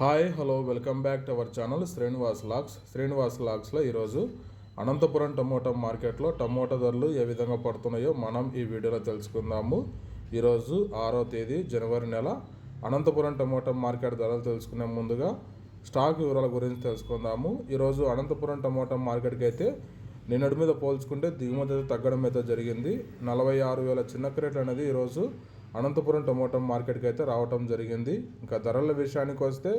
Hi hello welcome back to our channel Srinivas lakhs Srinivas లాక్స్లో ఈరోజు Anantapuram tomato మార్కెట్లో టమోటా ధరలు ఏ విధంగా పడుతున్నాయో మనం ఈ వీడియోలో తెలుసుకుందాము. ఈరోజు ఆరో తేదీ జనవరి నెల. అనంతపురం టమోటా మార్కెట్ ధరలు తెలుసుకునే ముందుగా స్టాక్ వివరాల గురించి తెలుసుకుందాము. ఈరోజు అనంతపురం టమోటా మార్కెట్కి అయితే నిన్నటి మీద పోల్చుకుంటే దిగుమతి తగ్గడం అయితే జరిగింది. నలభై ఆరు వేల చిన్న క్రేట్ అనేది ఈరోజు అనంతపురం టమోటా మార్కెట్కి అయితే రావటం జరిగింది. ఇంకా ధరల విషయానికి వస్తే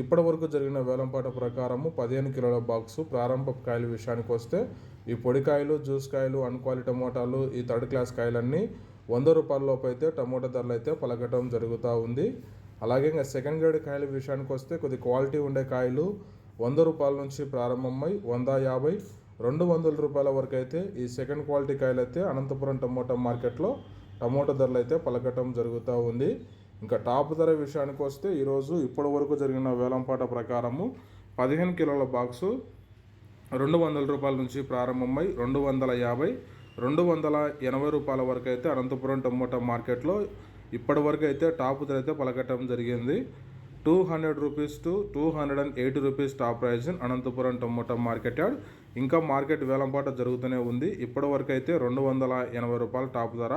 ఇప్పటి వరకు జరిగిన వేలంపాట ప్రకారము పదిహేను కిలోల బాక్సు ప్రారంభ కాయల విషయానికి వస్తే ఈ పొడి కాయలు జ్యూస్ కాయలు అన్క్వాలి టమోటాలు ఈ థర్డ్ క్లాస్ కాయలన్నీ వంద రూపాయలలోపు అయితే టమోటా ధరలు అయితే పలకటం జరుగుతూ ఉంది. అలాగే ఇంకా సెకండ్ గ్రేడ్ కాయల విషయానికి వస్తే కొద్ది క్వాలిటీ ఉండే కాయలు వంద రూపాయల నుంచి ప్రారంభమై వంద యాభై రెండు వందల రూపాయల వరకు అయితే ఈ సెకండ్ క్వాలిటీ కాయలు అయితే అనంతపురం టమోటా మార్కెట్లో టమోటా ధరలు అయితే పలకటం జరుగుతూ ఉంది. ఇంకా టాప్ ధర విషయానికి వస్తే ఈరోజు ఇప్పటి వరకు జరిగిన వేలంపాట ప్రకారము పదిహేను కిలోల బాక్సు రెండు వందల రూపాయల నుంచి ప్రారంభమై రెండు వందల యాభై రెండు వందల ఎనభై రూపాయల వరకు అయితే అనంతపురం టమోటా మార్కెట్లో ఇప్పటి వరకు అయితే టాప్ ధర అయితే పలకటం జరిగింది. Two hundred rupees to two hundred and eighty rupees top price Anantapuram tomato market yard. ఇంకా మార్కెట్ వేలంపాట జరుగుతూనే ఉంది. ఇప్పటి వరకు అయితే రెండు వందల ఎనభై రూపాయల టాప్ ధర